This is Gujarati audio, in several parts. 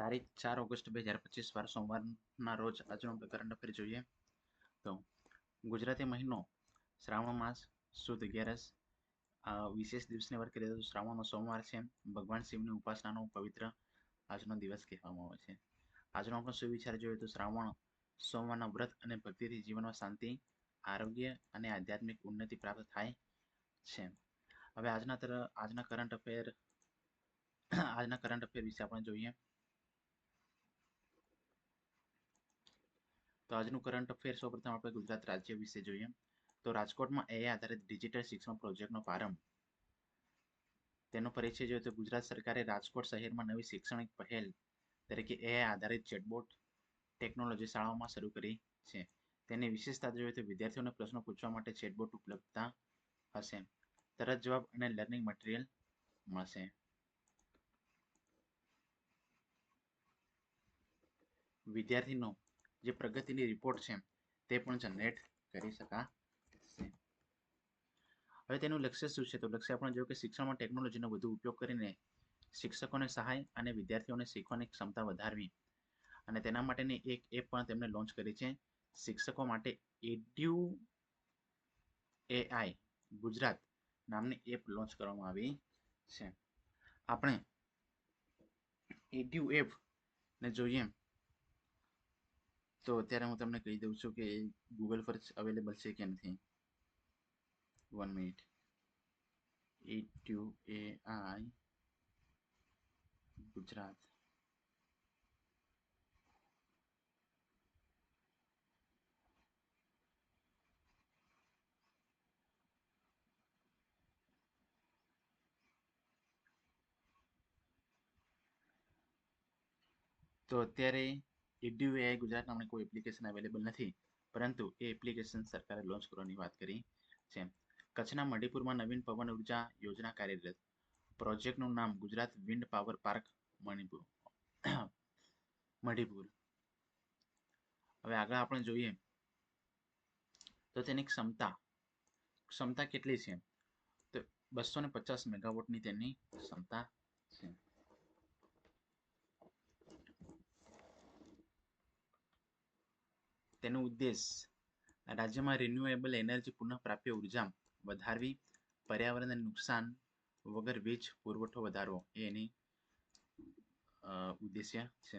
તારીખ ચાર ઓગસ્ટ બે હજાર પચીસ વાર સોમવારના રોજ આજનો આપણે કરંટ અફેર જોઈએ. તો ગુજરાતી મહિનો શ્રાવણ માસ, સુદ અગિયારસ વિશેષ દિવસની વાત કરીએ તો શ્રાવણનો સોમવાર છે. ભગવાન શિવની ઉપાસનાનો પવિત્ર આજનો દિવસ કહેવામાં આવે છે. આજનો આપણો સુવિચાર જોઈએ તો શ્રાવણ સોમવારના વ્રત અને ભક્તિથી જીવનમાં શાંતિ, આરોગ્ય અને આધ્યાત્મિક ઉન્નતિ પ્રાપ્ત થાય છે. હવે આજના તરફ આજના કરંટ અફેર, આજના કરંટ અફેર વિશે આપણે જોઈએ. તો આજનું કરંટ અફેર સૌપ્રથમ આપણે ગુજરાત રાજ્ય વિશે જોઈએ. તો રાજકોટમાં એ આધારિત ડિજિટલ શિક્ષણ પ્રોજેક્ટનો પ્રારંભ. તેનો પરિચય જોઈએ તો ગુજરાત સરકારે રાજકોટ શહેરમાં નવી શૈક્ષણિક પહેલ તરીકે એ આધારિત ચેટબોટ ટેકનોલોજી શાળાઓમાં શરૂ કરી છે. તેની વિશેષતા જોઈએ તો વિદ્યાર્થીઓને પ્રશ્નો પૂછવા માટે ચેટબોટ ઉપલબ્ધતા હશે. તરત જવાબ અને લર્નિંગ મટીરિયલ મળશે. વિદ્યાર્થીનો જે પ્રગતિની રિપોર્ટ છે, તે પણ જનરેટ કરી શકાશે હવે તેનું લક્ષ્ય શું છે? તો લક્ષ્ય આપણે જોયું કે શિક્ષણમાં ટેકનોલોજીનો વધુ ઉપયોગ કરીને શિક્ષકોને સહાય અને વિદ્યાર્થીઓને શીખવાની ક્ષમતા વધારવી અને તેના માટેની એક એપ પણ તેમણે લોન્ચ કરી છે, શિક્ષકો માટે એડ્યુ એઆઈ ગુજરાત નામની એપ લોન્ચ કરવામાં આવી છે. આપણે એડ્યુ એપ ને જોઈએ તો અત્યારે હું તમને કહી દઉં છું કે ગૂગલ પર અવેલેબલ છે કે નથી? One minute A I Gujarat. તો અત્યારે એઆઈ ગુજરાત નામની કોઈ એપ્લિકેશન અવેલેબલ નથી, પરંતુ એ એપ્લિકેશન સરકારે લોન્ચ કરવાની વાત કરી છે. કચ્છના મઢીપુરમાં નવીન પવન ઊર્જા યોજના કાર્યરત. પ્રોજેક્ટનું નામ Gujarat wind power park Manipur, Madhipur. હવે આગળ આપણે જોઈએ તો તેની ક્ષમતા ક્ષમતા કેટલી છે? તો બસો ને પચાસ મેગાવોટની તેની ક્ષમતા છે. તેનો ઉદ્દેશ રાજ્યમાં રિન્યુએબલ એનર્જી પુનઃપ્રાપ્ય ઊર્જા વધારવી, પર્યાવરણને નુકસાન વગર વીજ પુરવઠો વધારવો એ એની ઉદ્દેશ્ય છે.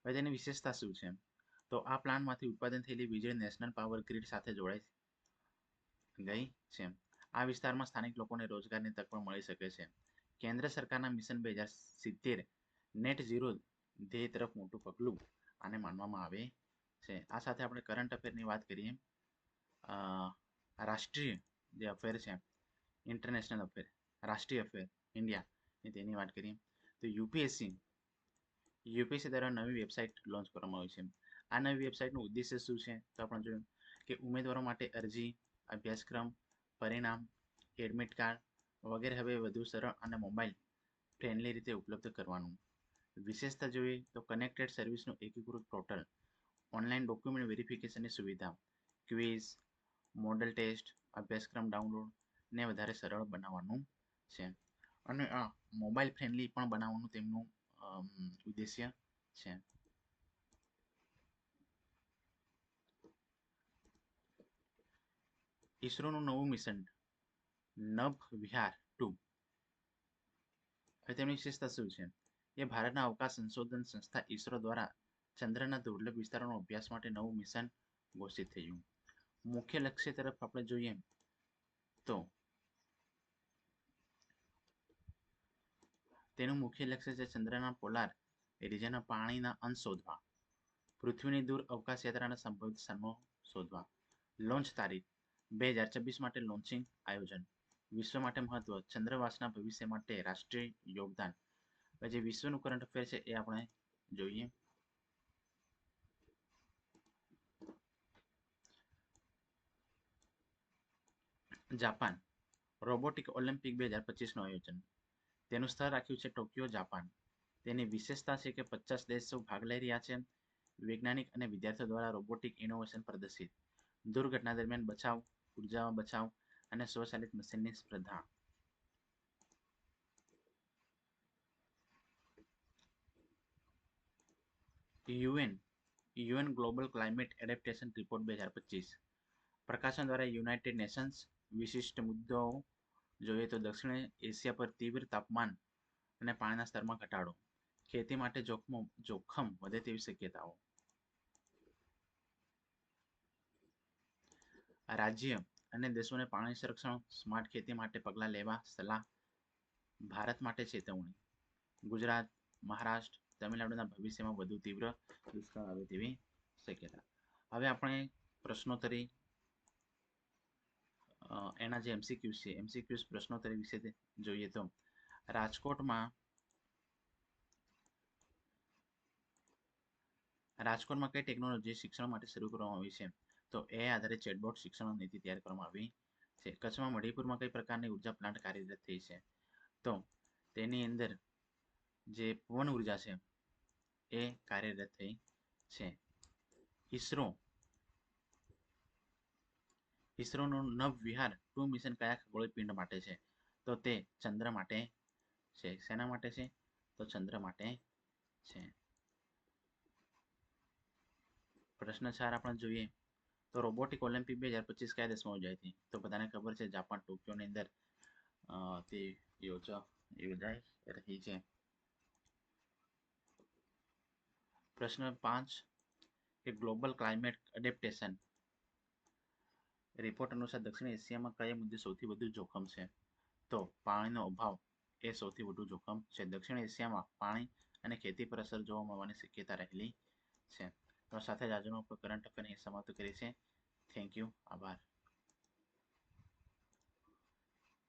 હવે તેની વિશેષતા શું છે? તો આ પ્લાન્ટમાંથી ઉત્પાદન થયેલી વીજળી નેશનલ પાવર ગ્રીડ સાથે જોડાઈ ગઈ છે. આ વિસ્તારમાં સ્થાનિક લોકોને રોજગારની તક પણ મળી શકે છે. કેન્દ્ર સરકારના મિશન બે હજાર સિત્તેર નેટ ઝીરો ધ્યેય તરફ મોટું પગલું આને માનવામાં આવે છે. આ સાથે આપણે કરંટ અફેરની વાત કરીએ. રાષ્ટ્રીય જે અફેર છે ઇન્ટરનેશનલ અફેર રાષ્ટ્રીય અફેર ઇન્ડિયા તેની વાત કરીએ. તો યુપીએસસી યુપીએસસી દ્વારા નવી વેબસાઇટ લોન્ચ કરવામાં આવી છે. આ નવી વેબસાઇટનો ઉદ્દેશ્ય શું છે? તો આપણે જોયું કે ઉમેદવારો માટે અરજી, અભ્યાસક્રમ, પરિણામ એડમિટ કાર્ડ વગેરે હવે વધુ સરળ અને મોબાઈલ ફ્રેન્ડલી રીતે ઉપલબ્ધ કરવાનું. વિશેષતા જોઈએ તો કનેક્ટેડ સર્વિસનું એકીકૃત પોર્ટલ ઓનલાઈન ડોક્યુમેન્ટ વેરિફિકેશનની સુવિધા ક્વિઝ મોડલ ટેસ્ટ અભ્યાસક્રમ ડાઉનલોડ ને વધારે સરળ બનાવવાનું છે. અને, આ મોબાઈલ ફ્રેન્ડલી પણ બનાવવાનું તેમનું ઉદ્દેશ્ય છે. ઈસરોનું નવું મિશન નભ વિહાર ટુ. હવે તેમની વિશેષતા શું છે? એ ભારતના અવકાશ સંશોધન સંસ્થા ઈસરો દ્વારા ચંદ્રના દુર્લભ વિસ્તારોનો અભ્યાસ માટે નવું મિશન ઘોષિત થયું. મુખ્ય લક્ષ્ય તરફ આપણે જોઈએ તો તેનું મુખ્ય લક્ષ્ય છે ચંદ્રના પોલાર રિજનના પાણીના અંશ શોધવા. પૃથ્વીની દૂર અવકાશ યાત્રાના સંભવિત સ્થાનો શોધવા. લોન્ચ તારીખ, બે હજાર છવ્વીસ માટે લોન્ચિંગ આયોજન. વિશ્વ માટે મહત્વ, ચંદ્રવાસના ભવિષ્ય માટે રાષ્ટ્રીય યોગદાન. જે વિશ્વનું કરંટ અફેર છે એ આપણે જોઈએ. જાપાન. રોબોટિક ઓલિમ્પિક બે હજાર પચીસનું આયોજન. તેનું સ્થળ રાખ્યું છે ટોક્યો, જાપાન. તેની વિશેષતા છે કે પચાસ દેશો ભાગ લઈ રહ્યા છે. વૈજ્ઞાનિક અને વિદ્યાર્થીઓ દ્વારા રોબોટિક ઇનોવેશન પ્રદર્શિત. દુર્ઘટના દરમિયાન બચાવ, ઉર્જામાં બચાવ અને સ્વચાલિત મશીનની સ્પર્ધા. UN. UN global climate adaptation report બે હજાર પચીસ. પ્રકાશન દ્વારા યુનાઇટેડ નેશન્સ વિશિષ્ટ મુદ્દાઓ જોઈએ તો દક્ષિણ એશિયા પર તીવ્ર તાપમાન અને પાણીના સ્તરમાં ઘટાડો. ખેતી માટે જોખમો, જોખમ વધે તેવી શક્યતાઓ. રાજ્ય અને દેશોને પાણી સંરક્ષણ, સ્માર્ટ ખેતી માટે પગલાં લેવા સલાહ ભારત માટે ચેતવણી. ગુજરાત, મહારાષ્ટ્ર, તમિલનાડુના ભવિષ્યમાં વધુ તીવ્ર દુષ્કાળ આવે તેવી શક્યતા. હવે આપણે પ્રશ્નોત્તરી એના જે એમસીક્યુઝ છે એમસીક્યુઝ પ્રશ્નોત્તરી વિશે જોઈએ તો. રાજકોટમાં રાજકોટમાં કઈ ટેકનોલોજી શિક્ષણ માટે શરૂ કરવામાં આવી છે? તો એ આધારિત ચેટબોટ શિક્ષણ નીતિ તૈયાર કરવામાં આવી છે. કચ્છમાં મણિપુરમાં કઈ પ્રકારની ઊર્જા પ્લાન્ટ કાર્યરત થઈ છે? તો તેની અંદર જે પવન ઊર્જા છે, એ કાર્યરત થઈ છે. ઈસરો ઈસરોનું નવ વિહાર ટુ મિશન કયા ખગોળીય પિંડ માટે છે? તો તે ચંદ્ર માટે છે. શેના માટે છે? તો ચંદ્ર માટે છે. પ્રશ્ન ચાર આપણે જોઈએ. તો રોબોટિક ઓલિમ્પિક બે હજાર પચીસ કયા દેશમાં યોજાઈ હતી? તો બધાને ખબર છે, જાપાન, ટોક્યોની અંદર તે યોજા, યોજાઈ રહી છે. પ્રશ્ન પાંચ. કે ગ્લોબલ ક્લાઇમેટ એડેપ્ટેશન રિપોર્ટ અનુસાર દક્ષિણ એશિયામાં કયા મુદ્દે સૌથી વધુ જોખમ છે? તો પાણીનો અભાવ એ સૌથી વધુ જોખમ છે. દક્ષિણ એશિયામાં પાણી અને ખેતી પર અસર જોવા મળવાની શક્યતા રહેલી છે. તો સાથે જ આજનો કરંટ અફેર અહીં સમાપ્ત કરી છે થેન્ક યુ આભાર.